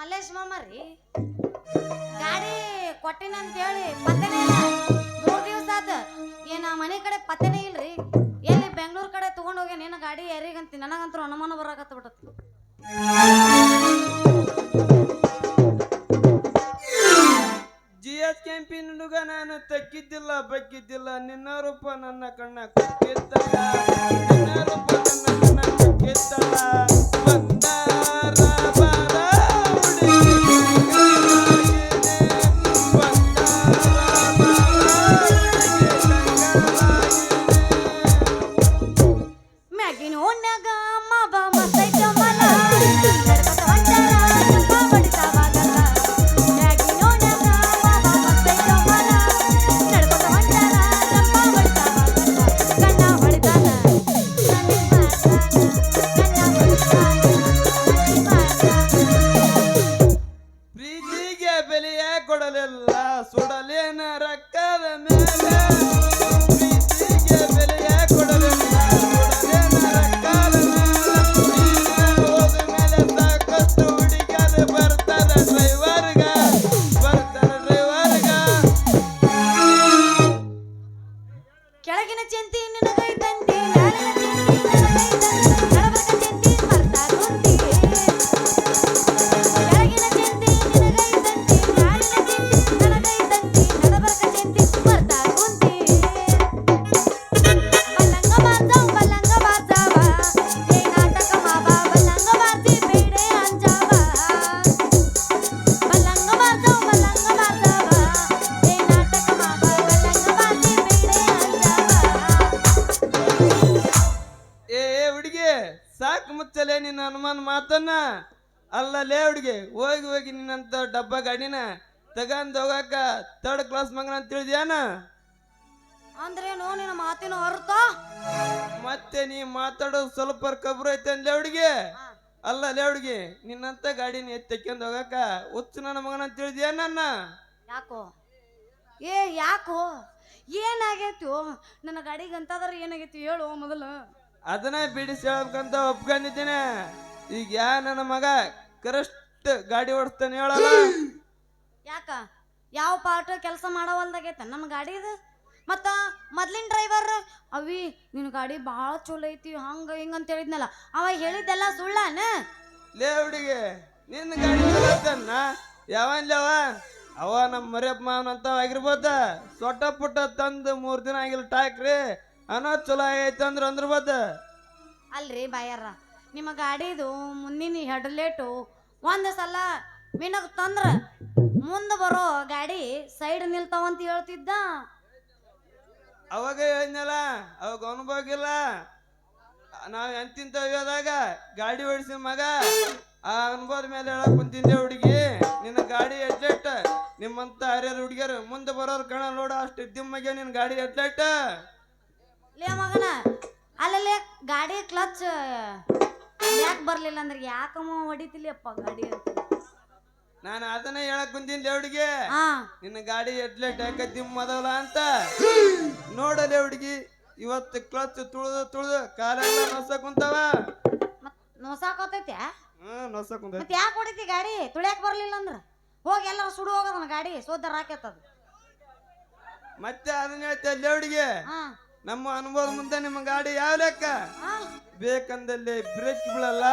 ಮಲ್ಲೇಶ್ ಮಾಮ ರೀ. ಗಾಡಿ ಕೊಟ್ಟಿನಂತ ಹೇಳಿ ಪತ್ತೆನೇ ಇಲ್ಲ. ಮೂರು ದಿವಸ ಆತ. ಏನ ಮನೆ ಕಡೆ ಪತ್ತೆನೇ ಇಲ್ರಿ. ಎಲ್ಲಿ ಬೆಂಗಳೂರು ಕಡೆ ತಗೊಂಡ್ ಹೋಗ್ಯಾನ? ಏನ ಗಾಡಿ ಯಾರಿಗಂತ ನನಗಂತೂ ಅನುಮಾನ ಬರಾಕತ್ತ ಬಿಟ್ಟತಿ ನಿನ್ನ ಅಲ್ಲ ಮಾತನ್ನ ಅಲ್ಲಲೇ ಹುಡುಗಿ ಹೋಗಿ ಹೋಗಿ ನಿನ್ನಂತ ಡಬ್ಬ ಗಾಡಿನ ತಗೊಂಡ್ ಹೋಗಾಕ ತರ್ಡ್ ಕ್ಲಾಸ್ ಮಗನ ಅಂತ ತಿಳಿದ್ಯಾನ? ಅಂದ್ರೇನು ನಿನ್ನ ಮಾತಿನ ಅರ್ಥ? ಮತ್ತೆ ನೀ ಮಾತಾಡೋದು ಸ್ವಲ್ಪ ಕಬ್ರು ಐತೆ ಅಂದ್ಲೇ ಹುಡುಗಿ? ಅಲ್ಲ ಲೇ ಹುಡುಗಿ ನಿನ್ನಂತ ಗಾಡಿನ ಎತ್ತಕ್ಕೊಂಡ್ ಹೋಗಾಕ ಹುಚ್ಚು ನನ್ನ ಮಗನ ಅಂತ ತಿಳಿದ್ಯಾನ ನನ್ನ? ಯಾಕೋ? ಏ ಯಾಕೋ? ಏನಾಗೈತಿ? ನನ್ನ ಗಾಡಿಗೆ ಅಂತಾದ್ರೆ ಏನಾಗೈತಿ ಹೇಳು ಮೊದಲು. ಅದನ್ನ ಬಿಡಿಸಿ ಹೇಳ್ಬೇಕಂತ ಒಪ್ಕೊಂಡಿದ್ದೀನಿ. ಈಗ ಯಾ ನನ್ನ ಮಗ ಕರೆಸ್ಟ್ ಗಾಡಿ ಓಡಿಸ್ತಾನೆ ಹೇಳಲ್ಲ? ಯಾಕ? ಯಾವ ಪಾರ್ಟ್ ಕೆಲಸ ಮಾಡವಲ್ದಾಗೈತೆ? ನಮ್ಮ ಗಾಡಿ ಇದು ಮತ್ತ ಮೊದ್ಲಿನ ಡ್ರೈವರ್ ಅವಿ ನಿನ್ನ ಗಾಡಿ ಭಾಳ ಚಲೋ ಐತಿ ಹಂಗ ಹಿಂಗ ಅಂತ ಹೇಳಿದ್ನಲ್ಲ ಅವ ಹೇಳಿದ್ದೆಲ್ಲ ಸುಳ್ಳಾನ? ಲೇ ಹುಡುಗಿ ನಿನ್ನ ಗಾಡಿ ಯಾವನ್ ಯಾವನ್ಲವ ಅವ? ನಮ್ಮ ಮರಿಯಪ್ಪ ಮಾವನ ಅಂತ ಆಗಿರ್ಬೋದ? ಸೊಟ್ಟ ಪುಟ್ಟ ತಂದು ಮೂರ್ ದಿನ ಆಗಿಲ್ಲ ಟಾಕ್ರಿ ಅನ್ನೋ ಚಲೋ ಆಗೈತಂದ್ರ ಅಂದ್ರ ಅಂದ್ರಬೋದ? ಅಲ್ರಿ ಬಾಯಾರ ನಿಮ್ಮ ಗಾಡಿದು ಮುಂದಿನ ಹೆಡ್ಲೇಟು ಒಂದು ಸಲ ಮಿನಗ್ ತಂದ್ರ ಮುಂದೆ ಬರೋ ಗಾಡಿ ಸೈಡ್ ನಿಲ್ತಾವಂತ ಹೇಳ್ತಿದ್ದ. ಅವಾಗ ಹೇಳಿದ್ನಲ್ಲ ಅವಾಗ ಅನುಭವಿಲ್ಲ ನಾವು ನಾವ್ ಎಂತಿಂತ ಹೋದಾಗ ಗಾಡಿ ಓಡಿಸಿ ಮಗ ಆ ಅನುಭವದ ಮೇಲೆ ಹೇಳಕ್ ಕುಂತಿದ್ದೆ ಹುಡುಗಿ ನಿನ್ನ ಗಾಡಿ ಎಡ್ಲೆಟ್ ನಿಮ್ಮಂತ ಹರಿಯರ್ ಹುಡುಗಿಯರು ಮುಂದೆ ಬರೋರ್ ಕಣ ನೋಡ ಅಷ್ಟು ದಿಮ್ಮಗೆ ನಿನ್ನ ಗಾಡಿ ಎಡ್ಲೆಟ್ ಲೇ ಮಗನ ಅಲ್ಲಲ್ಲೇ ಗಾಡಿ ಕ್ಲಚ್ ಯಾಕೆ ಬರ್ಲಿಲ್ಲ ಅಂದ್ರೆ ಯಾಕಮ್ಮ ಹೊಡಿತಿಲ್ಲಪ್ಪ ಗಾಡಿ ಅಂತ? ನಾನು ಅದನ್ನ ಹೇಳಕ್ ಕುಂತೀನಿ ಹುಡುಗಿ ಹಾ ನಿನ್ನ ಗಾಡಿ ಎಡ್ಲೆಟ್ ಟ್ಯಾಕ ದಿಮ್ಮದಲ್ಲ ಅಂತ? ನೋಡಲೆ ಹುಡುಗಿ ಇವತ್ತು ಕ್ಲಚ್ ತುಳಿದು ತುಳಿದು ಕಾಲೆಲ್ಲ ನೊಸ ಕುಂತಾವ. ಮತ್ ನೋಸಾಕೋತೈತೆ ಹ್ಮ್ ನೊಸ ಕುಂತ ಮತ್ ಯಾಕೆ ಹೊಡಿತಿ ಗಾಡಿ? ತುಳಿಯಕ್ ಬರ್ಲಿಲ್ಲ ಅಂದ್ರ? ಹೋಗಿ ಎಲ್ಲ ಸುಡು ಹೋಗದನ ಗಾಡಿ ಸೋದರ ಹಾಕೈತದ ಮತ್ತೆ ಅದನ್ನ ಹೇಳ್ತಾ ದೇವ್ಡಿಗೆ ಹಾ ನಮ್ಮ ಅನುಭವದ ಮುಂದೆ ನಿಮ್ಮ ಗಾಡಿ ಯಾವ ಲೆಕ್ಕ? ಹಾ ಬೇಕಂದಲ್ಲಿ ಬ್ರೇಕ್ ಬೀಳಲ್ಲ.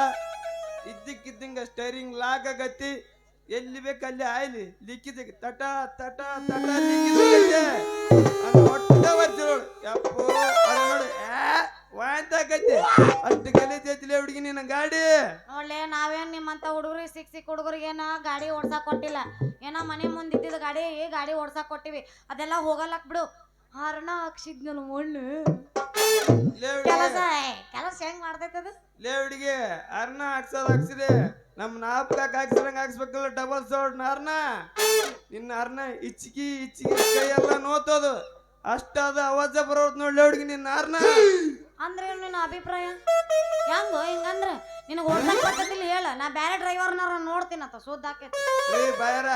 ಇದ್ದಕ್ಕಿದ್ದಂಗ ಸ್ಟೈರಿಂಗ್ ಲಾಕ್ ಆಗತ್ತಿ ಎಲ್ಲಿ ಬೇಕಲ್ಲಿ ಆಯ್ಲಿ. ಲಿಕ್ಕಿದ ತಟ ತಟ ತಟ ಲಿಕ್ಕಿದ ಒಟ್ಟ ಬರ್ತಿರೋಳು ಯಪ್ಪೋ, ಅದ್ ನೋಡಿ. ಅಷ್ಟು ಗಲೀಜೈತಿಲೆ ಹುಡುಗಿ ನಿನ್ನ ಗಾಡಿ. ನೋಡ್ಲೆ, ನಾವೇನ್ ನಿಮ್ಮಂತ ಹುಡುಗರಿಗೆ ಸಿಕ್ ಸಿಕ್ ಹುಡುಗರಿಗೇನ ಗಾಡಿ ಓಡ್ಸಾಕ್ ಕೊಟ್ಟಿಲ್ಲ. ಏನೋ ಮನೆ ಮುಂದೆ ಇದ್ದಿದ್ದ ಗಾಡಿ ಗಾಡಿ ಓಡ್ಸಾಕ್ ಕೊಟ್ಟಿವಿ. ಅದೆಲ್ಲ ಹೋಗಲ್ಲಕ್ ಬಿಡು. ಹಾರಣ ಹಾಕ್ಸಿದ್ನಲ್ಲ ಲೇ ಕೆಲಸ ಕೆಲಸ ಹೆಂಗ್ ಮಾಡ್ತೈತದು ಲೇ ಹುಡುಗಿ ಅರ್ನ ಹಾಕ್ಸೋದ್ ಹಾಕ್ಸಿದೆ. ನಮ್ ನಾಪ್ಕಾಕ್ ಹಾಕ್ಸಿದಂಗ ಹಾಕ್ಸ್ಬೇಕಲ್ಲ ಡಬಲ್ ಸೌಂಡ್ ಅರ್ನ ನಿನ್ನ ಅರ್ನ ಇಚ್ಚಿಗಿ ಇಚ್ಚಿಗಿ ಕೈಯೆಲ್ಲ ನೋತೋದು. ಅಷ್ಟಾದ ಅವಾಜ ಬರೋದ್ ನೋಡ್ಲಿ ಹುಡುಗಿ ನಿನ್ನ ಅರ್ನ ಅಂದ್ರೆ ಏನ್ ನಿನ್ನ ಅಭಿಪ್ರಾಯ? ಹೆಂಗೋ ಹಿಂಗಂದ್ರ ನಿನಗೆ ಓಡ್ಸಕ್ ಬರ್ತೈತಿಲ್ಲ ಹೇಳ. ನಾ ಬ್ಯಾರೆ ಡ್ರೈವರ್ನಾರ ಅಂತ ಸುದ್ದ ಆಕೈತಿ ಏ ಬಾಯರ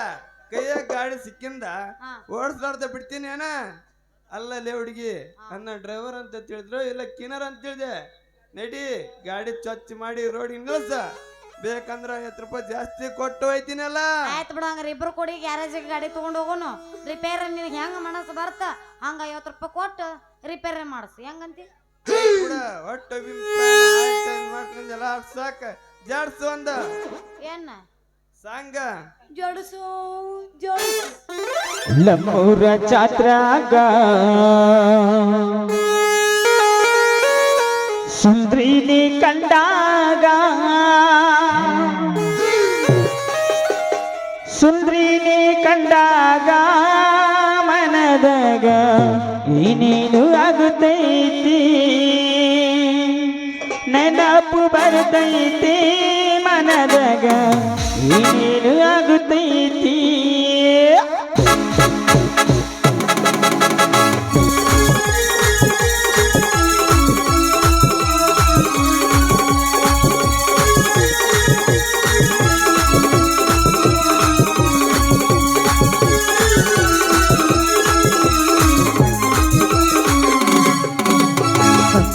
ಕೈಯಾಗ ಗಾಡಿ ಸಿಕ್ಕಿಂದ ಹಾ. ಓಡಿಸ್ಲಾರ್ದ ಬಿಡ್ತೀನಿ ಏನ ಅಲ್ಲ ಲೇ ಹುಡುಗಿ ನನ್ನ ಡ್ರೈವರ್ ಅಂತ ತಿಳಿದ್ರು ಇಲ್ಲ ಕಿನರ್ ಅಂತ ತಿಳಿದೆ. ನಡಿ ಗಾಡಿ ಚೊಚ್ಚ ಮಾಡಿ ರೋಡ್ ನಿಲ್ಸ ಬೇಕಂದ್ರ ಐವತ್ತು ರೂಪಾಯಿ ಜಾಸ್ತಿ ಕೊಟ್ಟು ಹೋಯ್ತೀನಲ್ಲ. ಆಯ್ತು ಬಿಡು ಹಂಗಾರೆ ಇಬ್ರು ಕೊಡಿ ಗ್ಯಾರೇಜಿಗೆ ಗಾಡಿ ತಗೊಂಡು ಹೋಗೋನು. ರಿಪೇರ್ ನಿನಗೆ ಹೆಂಗ ಮನಸ್ಸು ಬರ್ತ? ಹಂಗ ಐವತ್ತು ರೂಪಾಯಿ ಕೊಟ್ಟು ರಿಪೇರ್ ಮಾಡಿಸ್. ಹೆಂಗಂತಿ? ಒಟ್ಟು ಮಾಡ್ಕೊಂಡೆಲ್ಲ ಸಾಕ. ಜಾಡ್ಸು ಅಂದ ಏನ? ಸಾಂಗ. ಜೋಡಿಸು ಜೋಡಿಸು. ಲಮ್ಮೂರ ಜಾತ್ರಾಗ ಸುಂದ್ರಿನಿ ಕಂಡಾಗ ಸುಂದ್ರಿನಿ ಕಂಡಾಗ ಮನದಾಗ ನೀನು ಆಗುತ್ತೈತಿ? ನೆನಪು ಬರ್ತೈತಿ ಮನದಾಗ ನೀನು ಆಗುತ್ತೈತಿ?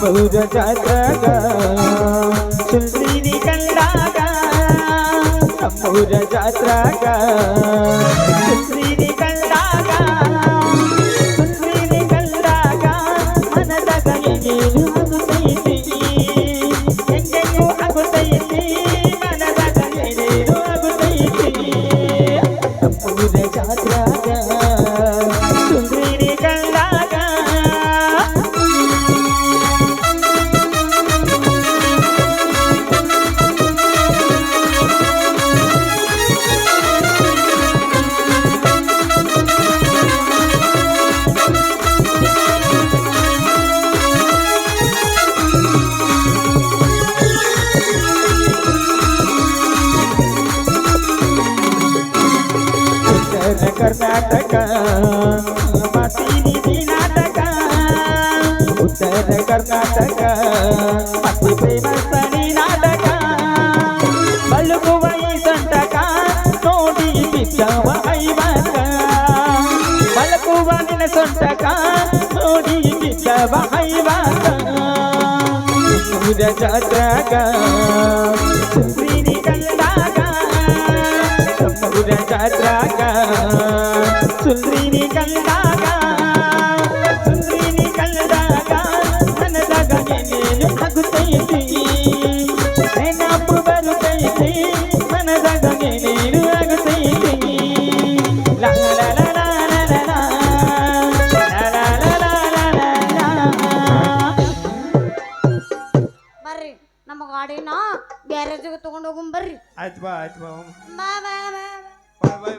ಸಂಭೂರ ಜಾತ್ರಾಗ ಸುಂದ್ರಿನಿ ಕಂಡಾಗ ಸಂಭೂರ ಜಾತ್ರಾಗ ಸುಂದ್ರಿನಿ ಕಂಡಾಗ ಸುಂದ್ರಿನಿ ಕಂಡಾಗ ಮನದಾಗ ಏನೇನು ಆಗುತ್ತೈತಿ ಹೆಂಗೆಂಗೋ ಆಗುತ್ತೈತಿ ಮನದಾಗ ಆಗುತ್ತೈತಿ ಜಾತ್ರಾಗ कर्नाटक बसीनी नाटक, उत्तर कर्नाटक अति फेमसनी नाटक बल्कु वही संटक नोडी पिचव ऐवक बल्कु वनिन संटक जा पिचव ऐवक। सूरज जातक सुप्रीनी गंडाक ಊರ ಜಾತ್ರಾಗ ಸುಂದ್ರಿನಿ ಕಂಡಾಗ ಸುಂದ್ರಿನಿ ನೆನಪು ಬರುತ್ತೈತಿ ಮನದಾಗ ಆಗುತ್ತೈತಿ ಲಾ. ಬರ್ರಿ ನಮ್ಮ ಗಾಡಿನ ಗ್ಯಾರೇಜಿಗೆ ತಗೊಂಡು ಹೋಗುಂ ಬರ್ರಿ ಆಯ್ತು ಬಾ ಆಯ್ತು ಬಾ ಬಾ ಬಾ Bye bye.